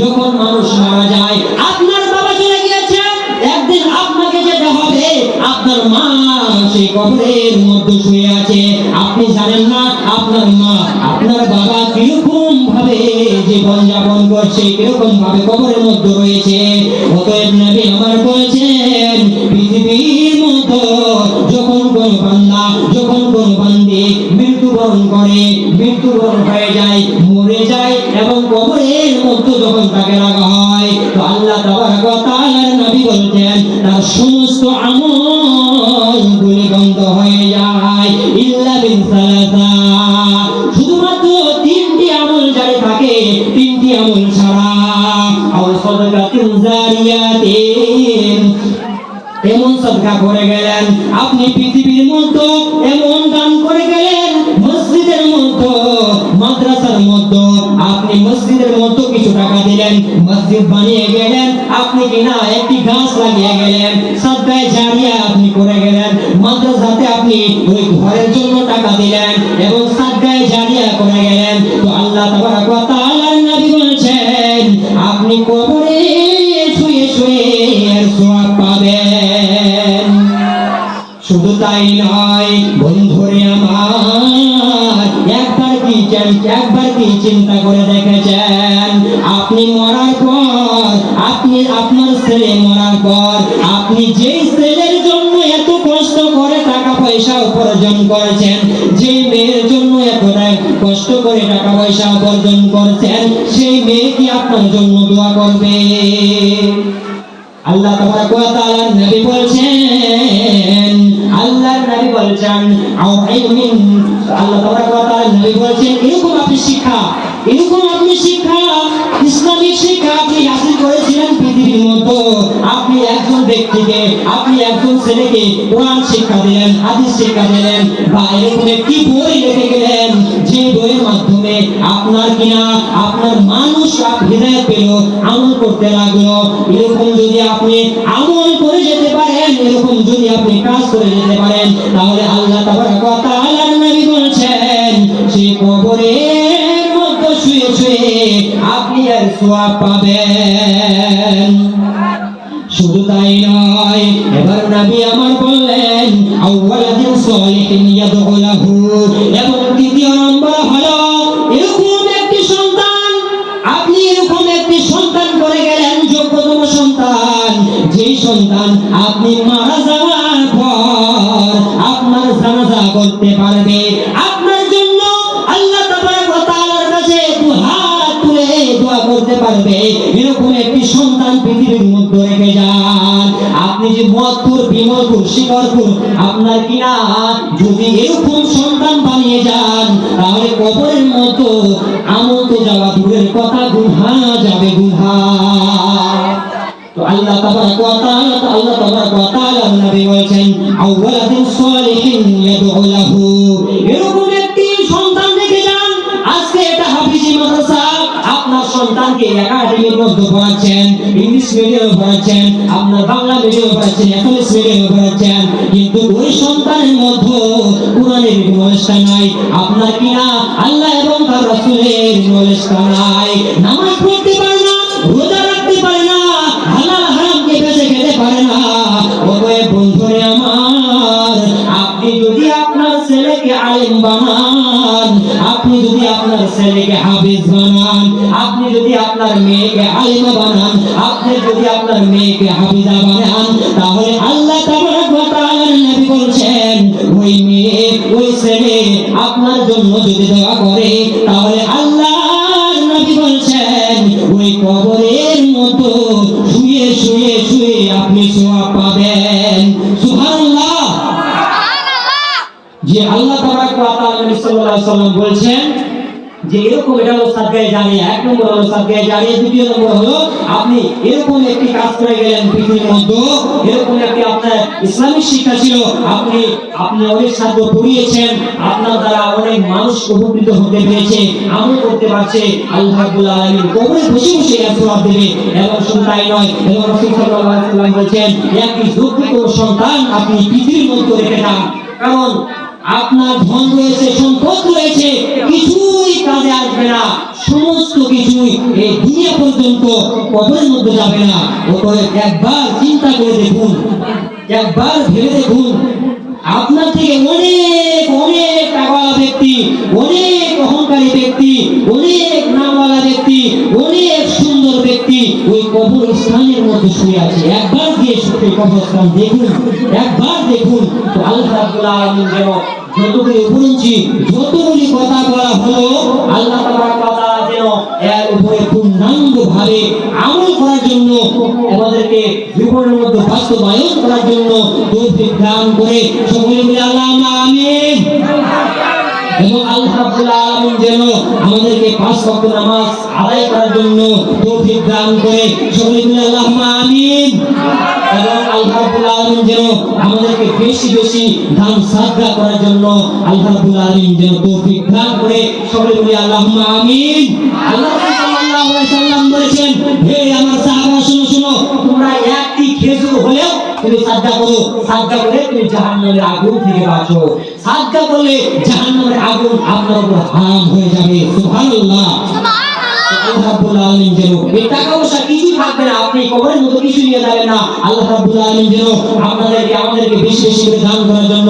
যখন মানুষ মারা যায়, আপনার বাবা চলে গিয়েছে। একদিন আপনাকে যেতে হবে। আপনার মা সেই কবরের মধ্যে শুয়ে আছে। আপনি জানেন না, আপনার মা, আপনার বাবা কীরকম ভাবে জীবন যাপন করছে কীরকম ভাবে কবরের মধ্যে রয়েছে। অতএব নবী আমার বলছেন, পৃথিবীর মধ্যে যখন কোন বান্দা, যখন কোন বান্দি মৃত্যুবরণ করে, মৃত্যুবরণ হয়ে যায়, মরে যায় এবং কবরের মধ্যে যখন তাকে রাখা হয়, তো আল্লাহ নবী বলতেন তার সমস্ত আমল গুলি বন্ধ হয়ে যায়। ইল্লা বিন সালাসা। শুধুমাত্র তিনটি আমল জারি থাকে, তিনটি আমল ছাড়া। এমন সদকা করে গেলেন, আপনি পৃথিবীর মধ্যে এমন দান আপনি মসজিদের মধ্যে কিছু টাকা দিলেন, মসজিদ বানিয়ে গেলেন, আপনি কিনা একটি গাছ লাগিয়ে গেলেন সদকায় জারিয়া আপনি করে গেলেন, মাদ্রাসাতে আপনি ওই ঘরের জন্য টাকা দিলেন এবং সদকায় জারিয়া করে গেলেন। তো আল্লাহ তাবারক ওয়া তাআলার নবী বলেছেন, আপনি কবরে শুয়ে শুয়ে এর সওয়াব পাবেন। শুধু তাই নয়, বন্ধুরে আমার একবার কি চিন্তা করে দেখেছেন? আপনি মরার পর, আপনি আপনার ছেলে মরার পর, আপনি যেই ছেলের জন্য এত কষ্ট করে টাকা পয়সা উপার্জন করেছেন যে মেয়ের জন্য এত কষ্ট করে টাকা পয়সা উপার্জন করছেন, সেই মেয়ে কি আপনার জন্য দোয়া করবে? আল্লাহ ওয়া তাআলা নবী বলছেন বলছেন আল্লাহ নবী বলছেন এরকম আপনি শিক্ষা, এরকম আপনি শিক্ষা ইসলামিক শিক্ষা আপনি হাসিল করেছিলেন পৃথিবীর মতো আপনি একজন ব্যক্তিকে, আপনি একজন ছেলেকে কোরআন শিক্ষা দিলেন, হাদিস শিক্ষা দিলেন, বা এরকম একটি বই লিখে গেলেন, যে বইয়ের মাধ্যমে আপনার কিনা, আপনার মানুষ হৃদয় পেল, আমল করতে লাগল। এরকম যদি আপনি আমল এরকম যদি আপনি করে যেতে পারেন, তাহলে আল্লাহ তাবারক ওয়া নবী বলেছেন সেই কবরের মধ্যে শুয়ে শুয়ে আপনি আর সওয়াব পাবেন। শুধু তাই নয়, এবার নবী আমার বললেন আউওয়ালাদিন সালিহিন ইয়াদউলাহু যেই সন্তান আপনি মারা যাওয়ার পর আপনার জানাজা করতে পারবে। আপনার জন্য আল্লাহ তাআলার কাছে দুহাত তুলে দোয়া করতে পারবে। এরকম একটি সন্তান পৃথিবীর মধ্যে রেখে যান। আপনি যে মদপুর বিমলপুর শিকরপুর আপনার কিনা যদি এরকম সন্তান বানিয়ে যান, তাহলে কবরের মতো আমল যাওয়া দূরের কথা গুহা যাবে গুহা আল্লাহ ওয়া তাআলা আল্লাহ ওয়া তাআলা নবী আউওয়ালাদিন সালিহিন ইয়াদউ লাহু। এরকম একটি সন্তান যান, আজকে এটা হাফিজি মাদ্রাসা আপনার সন্তানকে একাডেমির মধ্যে পড়াচ্ছেন, ইংলিশ মিডিয়ামে পড়াচ্ছেন, আপনার বাংলা মিডিয়ামে পড়াচ্ছেন একাডেমিক মিডিয়ামে পড়াচ্ছেন, কিন্তু ওই সন্তানের মধ্যে কোরআনের নলেজটা নাই। আপনার কিনা আল্লাহ এবং তার রাসূলের নলেজটা নাই। নামাজ পড়তে যদি আপনার মেয়েকে আলেমা বানান আপনি যদি আপনার মেয়েকে হাফিজা বানান তাহলে আল্লাহ নবী বলছেন ওই মেয়ে ওই ছেলে আপনার জন্য যদি দোয়া করে তাহলে নবী বলছেন ওই কবরের মতো শুয়ে শুয়ে শুয়ে আপনি সোয়া পাবেন। সুবহানাল্লাহ। যে আল্লাহ তাআলা সাল্লাল্লাহু আলাইহি সাল্লাম বলছেন যে এরকম এটা হলো সাদগায়ে জারিয়া এক নম্বর হলো সাদগায়ে জারিয়া দ্বিতীয় নম্বর হলো আপনি এরকম একটি কাজ করে গেলেন পৃথিবীর মধ্যে, এরকম একটি আপনার ইসলামিক শিক্ষা ছিল, আপনি আপনি অনেক ছাত্র পড়িয়েছেন আপনার দ্বারা অনেক মানুষ উপকৃত হতে পেরেছে, আমল করতে পারছে, আল্লাহ রাব্বুল কবরে বসে বসে এর জবাব দেবে। এবং শুধু তাই নয়, এবং রাসূল সাল্লাল্লাহু আলাইহি একটি যোগ্য সন্তান আপনি পৃথিবীর মধ্যে রেখে যান। কারণ আপনার ধন রয়েছে, সম্পদ রয়েছে, কিছুই কাজে আসবে না। সমস্ত কিছুই এই দুনিয়া পর্যন্ত কবরের মধ্যে যাবে না। অতএব একবার চিন্তা করে দেখুন, একবার ভেবে দেখুন, আপনার থেকে অনেক অনেক টাকাওয়ালা ব্যক্তি, অনেক অহংকারী ব্যক্তি, অনেক নামওয়ালা ব্যক্তি, অনেক সুন্দর ব্যক্তি ওই কবর স্থানের মধ্যে শুয়ে আছে। একবার যতগুলি কথা বলা হলো, আল্লাহ যেন এর উপরে পূর্ণাঙ্গ ভাবে আমল করার জন্য, আমাদেরকে জীবনের মধ্যে বাস্তবায়ন করার জন্য দান করে সকলে আল্লাহ এবং আল্লাহ যেন আমাদেরকে পাঁচ ওয়াক্ত নামাজ আদায় করার জন্য দান করে, সকলে আল্লাহ রাব্বুল আলামিন যেন আমাদেরকে বেশি বেশি দান সাদকা করার জন্য আল্লাহ রাব্বুল আলামিন যেন তৌফিক দান করে সকলে বলে আল্লাহ আমিন। আল্লাহ সাল্লাল্লাহু আলাইহি সাল্লাম বলেছেন হে আমার সাহাবা শুনো শুনো তোমরা একটি খেজুর হলেও তুমি সাদকা করো। সাদকা করে তুমি জাহান্নামের আগুন থেকে বাঁচো। সাদকা করলে জাহান্নামের আগুন আপনার উপর হারাম হয়ে যাবে। সুবহানাল্লাহ। আল্লাহ রাব্বুল আলামিন যেন এই টাকা পয়সা কিছুই থাকবে না আপনি কবরের মতো কিছু নিয়ে যাবেন না। আল্লাহ রাব্বুল আলামিন যেন আপনাদেরকে, আমাদেরকে বেশি বেশি দান করার জন্য